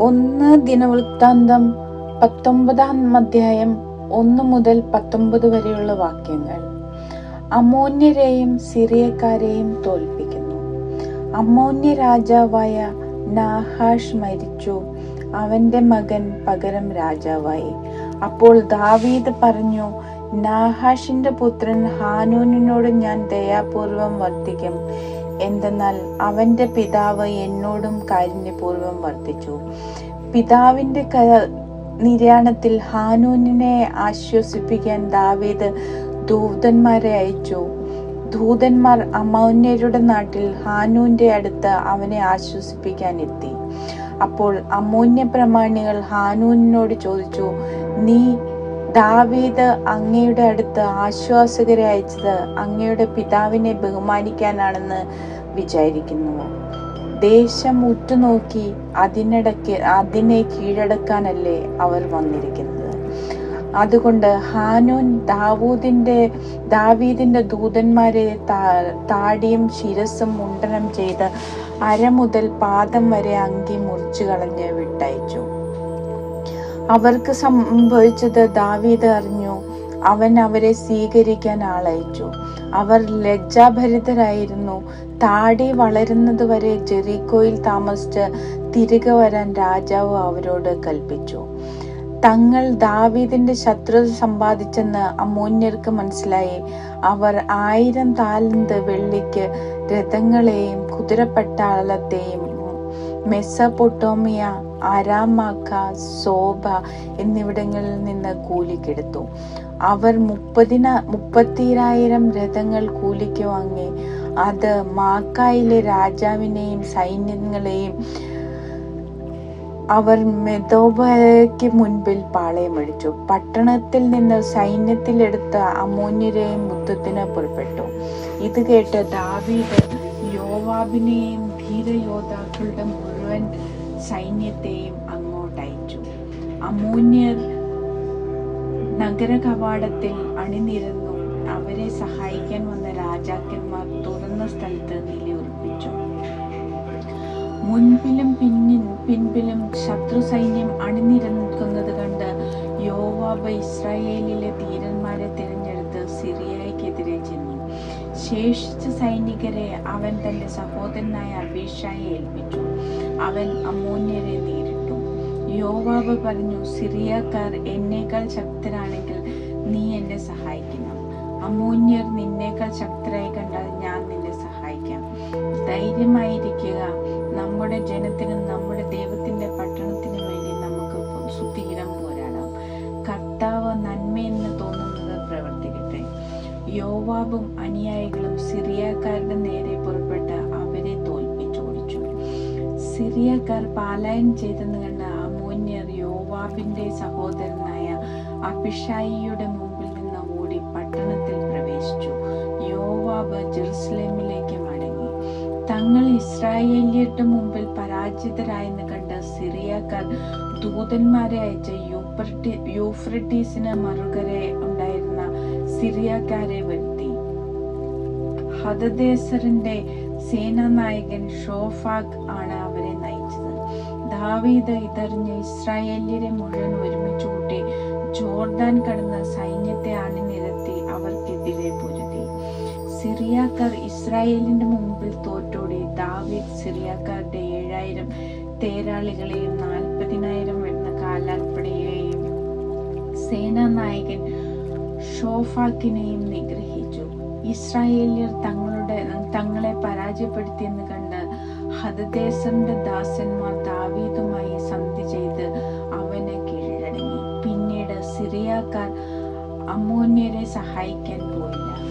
ഒന്ന് ദിനവൃത്താന്തം പത്തൊമ്പതാം അധ്യായം ഒന്ന് മുതൽ പത്തൊമ്പത് വരെയുള്ള വാക്യങ്ങൾ. അമോന്യരെയും സിറിയക്കാരെയും തോൽപ്പിക്കുന്നു. അമോന്യ രാജാവായ നാഹാഷ് മരിച്ചു. അവന്റെ മകൻ പകരം രാജാവായി. അപ്പോൾ ദാവീദ് പറഞ്ഞു നാഹാഷിന്റെ പുത്രൻ ഹാനൂനിനോട് ഞാൻ ദയാപൂർവം വർത്തിക്കും. എന്തെന്നാൽ അവന്റെ പിതാവ് എന്നോടും കാരുണ്യപൂർവം വർദ്ധിച്ചു പിതാവിന്റെ ക- നിര്യാണത്തിൽ ഹാനൂനിനെ ആശ്വസിപ്പിക്കാൻ ദാവീദ് ദൂതന്മാരെ അയച്ചു. ദൂതന്മാർ അമൗന്യരുടെ നാട്ടിൽ ഹാനൂന്റെ അടുത്ത് അവനെ ആശ്വസിപ്പിക്കാൻ എത്തി. അപ്പോൾ അമൂന്യ പ്രമാണികൾ ഹാനൂനിനോട് ചോദിച്ചു നീ ദാവീദ് അങ്ങയുടെ അടുത്ത് ആശ്വാസകരെ അയച്ചത് അങ്ങയുടെ പിതാവിനെ ബഹുമാനിക്കാനാണെന്ന് വിചാരിക്കുന്നുവോ ദേശം ഉറ്റുനോക്കി അതിനിടയ്ക്ക് അതിനെ കീഴടക്കാനല്ലേ അവർ വന്നിരിക്കുന്നത്. അതുകൊണ്ട് ഹാനൂൻ ദാവൂദിന്റെ ദാവീദിന്റെ ദൂതന്മാരെ താടിയും ശിരസും മുണ്ടനം ചെയ്ത് അര മുതൽ പാദം വരെ അങ്കി മുറിച്ചു കളഞ്ഞ് വിട്ടയച്ചു. അവർക്ക് സംഭവിച്ചത് ദാവീദ് അറിഞ്ഞു. അവൻ അവരെ സ്വീകരിക്കാൻ ആളയച്ചു. അവർ ലജ്ജാഭരിതരായിരുന്നു. താടി വളരുന്നത് വരെ ജെറീക്കോയിൽ താമസിച്ച് തിരികെ വരാൻ രാജാവ് അവരോട് കൽപ്പിച്ചു. തങ്ങൾ ദാവീദിന്റെ ശത്രുത സമ്പാദിച്ചെന്ന് അമോന്യർക്ക് മനസ്സിലായി. അവർ ആയിരം താലന്ത് വെള്ളിക്ക് രഥങ്ങളെയും കുതിരപ്പട്ടാളത്തെയും മെസ്സപ്പൊട്ടോമിയ അരാമാക്ക സോബ എന്നിവിടങ്ങളിൽ നിന്ന് കൂലിക്കെടുത്തു അവർ മുപ്പതിന മുപ്പത്തിരായിരം രഥങ്ങൾ കൂലിക്ക് വാങ്ങി. അത് മാക്കായിലെ രാജാവിനെയും സൈന്യങ്ങളെയും അവർ മെതോബയ്ക്ക് മുൻപിൽ പാളയമടിച്ചു. പട്ടണത്തിൽ നിന്ന് സൈന്യത്തിലെടുത്ത അമോന്യരെയും യുദ്ധത്തിന് പുറപ്പെട്ടു. ഇത് കേട്ട് ദാവീദ് യോവാബിനെയും ധീരയോദ്ധാക്കളുടെ മുഴുവൻ സൈന്യത്തെയും അങ്ങോട്ടയച്ചു. അമൂന്യർ നഗര കവാടത്തിൽ അണിനിരന്നു. അവരെ സഹായിക്കാൻ വന്ന രാജാക്കന്മാർ തുറന്ന സ്ഥലത്ത് നിലയുറപ്പിച്ചു മുൻപിലും പിന്നിൽ പിൻപിലും ശത്രു സൈന്യം അണിനിരക്കുന്നത് കണ്ട് യോവാബ് ഇസ്രായേലിലെ ധീരന്മാരെ ചെന്നു ശേഷിച്ച സൈനികരെ അവൻ തന്റെ സഹോദരനായ അബീഷായെ ഏൽപ്പിച്ചു. അവൻ അമോന്യരെ നേരിട്ടു. യോവാബ് പറഞ്ഞു സിറിയക്കാർ എന്നേക്കാൾ ശക്തരാണെങ്കിൽ നീ എന്നെ സഹായിക്കണം. അമോന്യർ നിന്നേക്കാൾ ശക്തരായി കണ്ടാൽ ഞാൻ നിന്നെ സഹായിക്കാം. ധൈര്യമായിരിക്കുക. നമ്മുടെ ജനത്തിനും നമ്മുടെ ദൈവത്തിന്റെ പട്ടണത്തിനും വേണ്ടി നമുക്ക് സുധീരം പോരാടാം. കർത്താവ് നന്മയെന്ന് പ്രവർത്തിക്കട്ടെ യോവാബും അനുയായികളും സിറിയക്കാരുടെ നേരെ പുറപ്പെട്ട് അവരെ തോൽപ്പിച്ചോടിച്ചു. സിറിയക്കാർ പാലായനം ചെയ്തെന്ന് കണ്ട അമോന്യർ യോവാബിന്റെ സഹോദരനായ അഭിഷായിയുടെ മുമ്പിൽ നിന്ന് ഓടി പട്ടണത്തിൽ പ്രവേശിച്ചു. യോവാബ് ജെറുസലേമിലേക്ക് മടങ്ങി. തങ്ങൾ ഇസ്രായേലിയുടെ മുമ്പിൽ പരാജിതരായെന്ന് കണ്ട് സിറിയക്കാർ ദൂതന്മാരെ അയച്ച യൂഫ്രട്ടി യൂഫ്രട്ടീസിന് മറുകരെ സിറിയക്കാരെ വരുത്തി. ഹദദേസറിന്റെ സേനാനായകൻ ഷോഫാഖ് ആണ് അവരെ നയിച്ചത്. ദാവീദ് ഇതറിഞ്ഞ് ഇസ്രായേല്യരെ മുഴുവൻ ഒരുമിച്ച് കൂട്ടി ജോർദാൻ കടന്ന സൈന്യത്തെ അണിനിരത്തി അവർക്കെതിരെ പൊരുതി. സിറിയാക്കാർ ഇസ്രായേലിന്റെ മുമ്പിൽ തോറ്റോടി. ദാവീദ് സിറിയാക്കാരുടെ ഏഴായിരം തേരാളികളെയും നാൽപ്പതിനായിരം വരുന്ന കാലാൽപ്പടയെയും സേനാനായകൻ ഷോഫാക്കിനെയും നിഗ്രഹിച്ചു. ഇസ്രായേല്യർ തങ്ങളുടെ തങ്ങളെ പരാജയപ്പെടുത്തിയെന്ന് കണ്ട് ഹദദേശന്റെ ദാസന്മാർ ദാവീദുമായി സന്ധി ചെയ്ത് അവനെ കീഴടങ്ങി. പിന്നീട് സിറിയാക്കാർ അമോന്യരെ സഹായിക്കാൻ പോയില്ല.